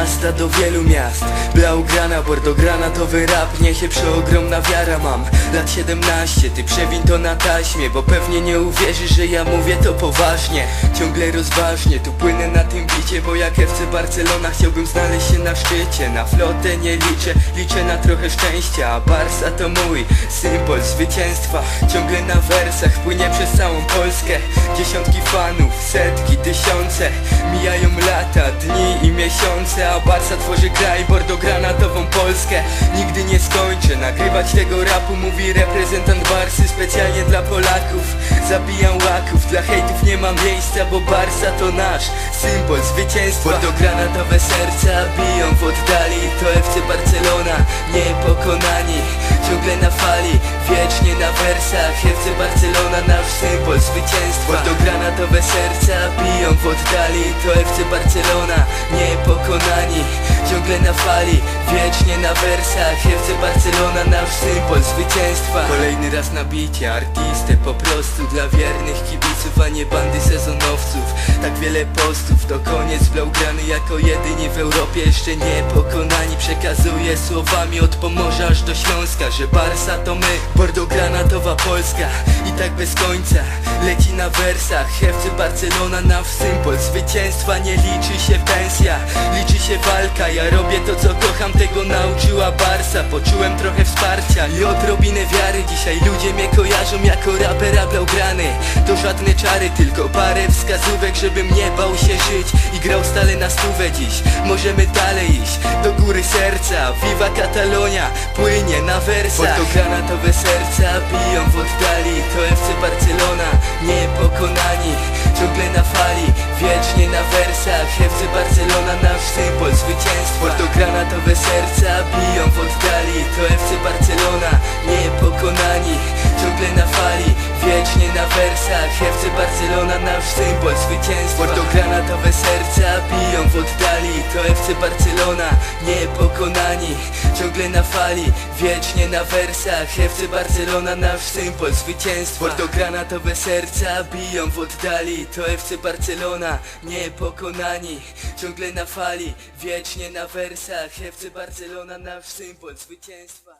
miasta do wielu miast. Blaugrana, bordogranatowy rap Niesie przeogromna wiara mam. Lat 17, ty przewin to na taśmie Bo pewnie nie uwierzysz, że ja mówię to poważnie. Ciągle rozważnie, tu płynę na tym bicie Bo jak FC Barcelona chciałbym znaleźć się na szczycie. Na flotę nie liczę, liczę na trochę szczęścia A Barca to mój symbol zwycięstwa. Ciągle na wersach, płynie przez całą Polskę. Dziesiątki fanów, setki, tysiące. Mijają lata, dni i miesiące A Barca tworzy kraj, bordogranatową Polskę. Nigdy nie skończę nagrywać tego rapu Mówi reprezentant Barsy specjalnie dla Polaków. Zabijam łaków, dla hejtów nie ma miejsca Bo Barsa to nasz symbol zwycięstwa. Bordogranatowe serca biją w oddali To FC Barcelona, niepokonani. Ciągle na fali, wersach FC Barcelona, nasz symbol zwycięstwa. Bordogranatowe serca biją w oddali To FC Barcelona, na fali, wiecznie na wersach. FC Barcelona, nasz symbol zwycięstwa. Kolejny raz na bicie, artystę po prostu Dla wiernych kibiców, a nie bandy sezonowców. Tak wiele postów, to koniec Blaugrany jako jedyni w Europie Jeszcze niepokonani. Przekazuję słowami od Pomorza aż do Śląska Że Barsa to my, bordogranatowa Polska I tak bez końca, leci na wersach FC Barcelona, nasz symbol Zwycięstwa. Nie liczy się pensja Liczy się walka, ja robię to co kocham Tego nauczyła Barsa. Poczułem trochę wsparcia i odrobinę wiary. Dzisiaj ludzie mnie kojarzą jako rapera Blaugrany To żadne czary, tylko parę wskazówek Żebym nie bał się żyć. I grał stale na stówę dziś. Możemy dalej iść, do góry serca. Viva Catalonia, płynie na wersach. Fotogranatowe serca biją w oddali. To FC Barcelona, niepokonani. Ciągle na fali, wiecznie na wersach. FC Fotogranatowe serca biją w oddali To FC Barcelona, nasz symbol zwycięstwa. Fotogranatowe serca biją w oddali. To FC Barcelona, niepokonani. Ciągle na fali, wiecznie na wersach. FC Barcelona, nasz symbol zwycięstwa. Fotogranatowe serca biją w oddali. To FC Barcelona, niepokonani. Ciągle na fali, wiecznie na wersach. FC Barcelona, nasz symbol zwycięstwa